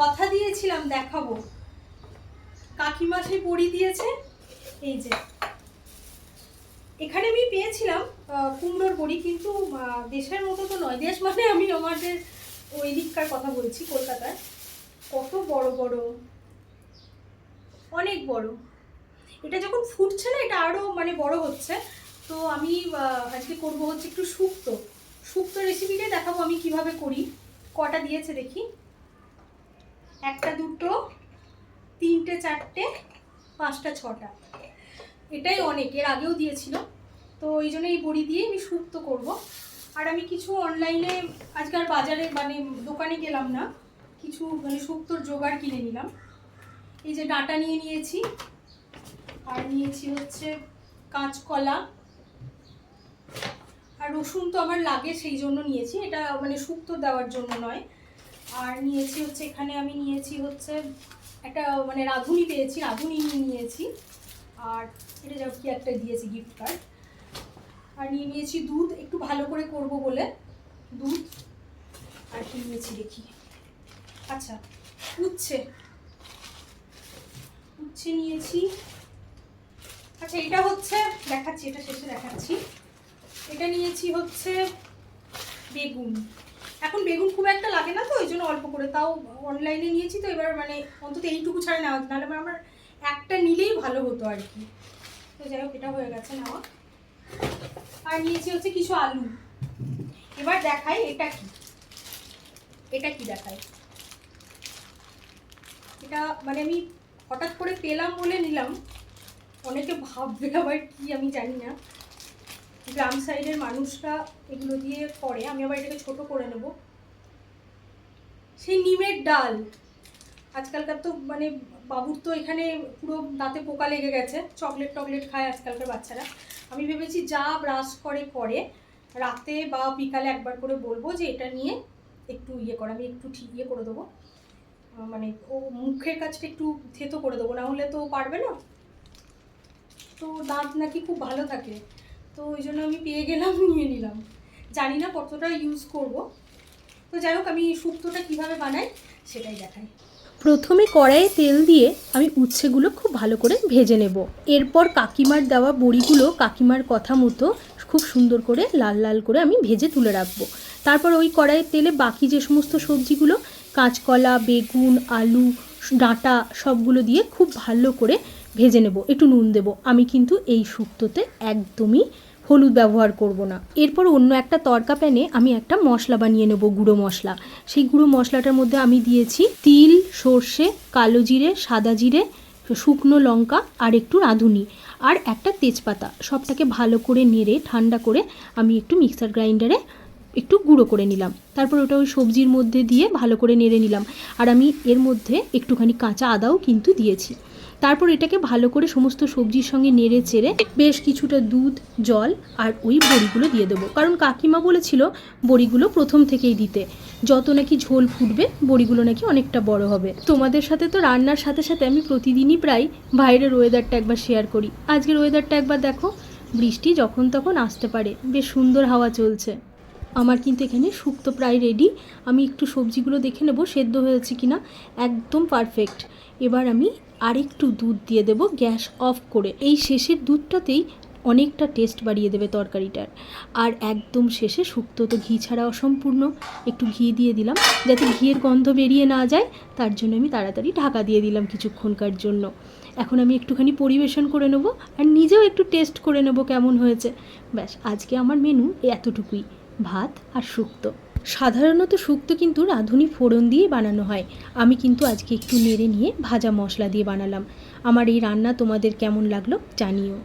কথা দিয়েছিলাম, দেখাবো। কাকিমা সেই বড়ি দিয়েছে, এই যে। এখানে আমি পেয়েছিলাম কুমড়োর বড়ি, কিন্তু দেশের মতো তো নয়। দেশ মানে আমি আমাদের ওই দিককার কথা বলছি, কলকাতায়। কত বড় বড়, অনেক বড়। এটা যখন ফুটছে না, এটা আরও মানে বড় হচ্ছে। তো আমি আজকে করব হচ্ছে একটু শুক্তো। শুক্তো রেসিপিটাই দেখাবো আমি কীভাবে করি। কটা দিয়েছে দেখি। একটা দুটো, তিনটে, চারটে, পাঁচটা, ছটা। এটাই অনেক, এর আগেও দিয়েছিল। তো ওই জন্য এই বড়ি দিয়ে আমি শুক্তো করব। আর আমি কিছু অনলাইনে আজকাল বাজারে মানে দোকানে গেলাম না, কিছু মানে শুক্তোর জোগাড় কিনে নিলাম। এই যে ডাঁটা নিয়ে নিয়েছি, আর নিয়েছি হচ্ছে কাঁচকলা। আর রসুন তো আমার লাগে, সেই জন্য নিয়েছি। এটা মানে শুক্তো দেওয়ার জন্য নয়। আর নিয়েছি হচ্ছে, এখানে আমি নিয়েছি হচ্ছে একটা মানে রাঁধুনি পেয়েছি, রাঁধুনি নিয়ে নিয়েছি। আর এটা যা কি একটা দিয়েছি গিফট কার্ড আর নিয়ে নিয়েছি দুধ, একটু ভালো করে করব বলে। দুধ। আর কি নিয়েছি দেখি। আচ্ছা উচ্ছে। উচ্ছে নিয়েছি। আচ্ছা এটা হচ্ছে, দেখাচ্ছি, এটা শেষে দেখাচ্ছি। এটা নিয়েছি হচ্ছে বেগুন। এখন বেগুন খুব একটা লাগে না তো, ওই জন্য অল্প করে। তাও অনলাইনে নিয়েছি তো, এবার মানে অন্তত এইটুকু ছাড়া নেওয়া নাহলে আমার- একটা নিলেই ভালো হতো আর কি। তো যাই হোক, এটা হয়ে গেছে নেওয়া। আর নিয়েছি হচ্ছে কিছু আলু। এবার দেখাই এটা কি। এটা কি দেখাই? এটা মানে আমি হঠাৎ করে পেলাম বলে নিলাম। অনেকে ভাববে আবার কি, আমি জানি না। গ্রাম সাইডের মানুষরা এগুলো দিয়ে করে, আমি আবার এটাকে ছোট করে নেব। সেই নিমের ডাল, আজকালকার তো মানে বাবুর তো এখানে পুরো দাঁতে পোকা লেগে গেছে, চকলেট টকলেট খায় আজকালকার বাচ্চারা। আমি ভেবেছি যা ব্রাশ করে করে রাতে বা বিকালে একবার করে বলব যে এটা নিয়ে একটু ইয়ে করে, আমি একটু ঠিক ইয়ে করে দেবো। মানে ও মুখের কাছটা একটু থেতো করে দেবো, না হলে তো পারবে না। তো দাঁত নাকি খুব ভালো থাকে। তো ওই জন্য আমি পেয়ে গেলাম, নিয়ে নিলাম। জানি না কতটা ইউজ করব। তো যাই হোক, আমি শুক্তোটা কীভাবে বানাই সেটাই দেখাই। প্রথমে কড়াইয়ে তেল দিয়ে আমি উচ্ছেগুলো খুব ভালো করে ভেজে নেব। এরপর কাকিমার দেওয়া বড়িগুলো কাকিমার কথা মতো খুব সুন্দর করে লাল লাল করে আমি ভেজে তুলে রাখব। তারপর ওই কড়াইয়ের তেলে বাকি যে সমস্ত সবজিগুলো, কাঁচকলা, বেগুন, আলু, ডাঁটা সবগুলো দিয়ে খুব ভালো করে ভেজে নেব। একটু নুন দেব। আমি কিন্তু এই শুক্তোতে একদমই হলুদ ব্যবহার করব না। এরপর অন্য একটা তরকা প্যানে আমি একটা মশলা বানিয়ে নেব, গুঁড়ো মশলা। সেই গুঁড়ো মশলাটার মধ্যে আমি দিয়েছি তিল, সর্ষে, কালো জিরে, সাদা জিরে, শুকনো লঙ্কা আর একটু রাঁধুনি আর একটা তেজপাতা। সবটাকে ভালো করে নেড়ে, ঠান্ডা করে আমি একটু মিক্সার গ্রাইন্ডারে একটু গুঁড়ো করে নিলাম। তারপর ওটা ওই সবজির মধ্যে দিয়ে ভালো করে নেড়ে নিলাম। আর আমি এর মধ্যে একটুখানি কাঁচা আদাও কিন্তু দিয়েছি। তারপর এটাকে ভালো করে সমস্ত সবজির সঙ্গে নেড়ে চেড়ে বেশ কিছুটা দুধ, জল আর ওই বড়িগুলো দিয়ে দেবো। কারণ কাকিমা বলেছিল বড়িগুলো প্রথম থেকেই দিতে। যত নাকি ঝোল ফুটবে, বড়িগুলো নাকি অনেকটা বড় হবে। তোমাদের সাথে তো রান্নার সাথে সাথে আমি প্রতিদিনই প্রায় বাইরের ওয়েদারটা একবার শেয়ার করি। আজকের ওয়েদারটা একবার দেখো। বৃষ্টি যখন তখন আসতে পারে। বেশ সুন্দর হাওয়া চলছে। আমার কিন্তু এখানে শুক্তো প্রায় রেডি আমি একটু সবজিগুলো দেখে নেব, সেদ্ধ হয়েছে কিনা। একদম পারফেক্ট এবার আমি আরেকটু দুধ দিয়ে দেব, গ্যাস অফ করে। এই শেষের দুধটাতেই অনেকটা টেস্ট বাড়িয়ে দেবে তরকারিটার। আর একদম শেষে শুক্তো তো ঘি ছাড়া অসম্পূর্ণ। একটু ঘি দিয়ে দিলাম, যাতে ঘিয়ের গন্ধ বেরিয়ে না যায়। তার জন্য আমি তাড়াতাড়ি ঢাকা দিয়ে দিলাম কিছুক্ষণকার জন্য। এখন আমি একটুখানি পরিবেশন করে নেব আর নিজেও একটু টেস্ট করে নেব কেমন হয়েছে। ব্যাস, আজকে আমার মেনু এতটুকুই। ভাত আর শুক্তো। সাধারণত শুক্তো কিন্তু রাঁধুনি ফোড়ন দিয়ে বানানো হয়। আমি কিন্তু আজকে একটু নেড়ে নিয়ে ভাজা মশলা দিয়ে বানালাম। আমার এই রান্না তোমাদের কেমন লাগল জানিও।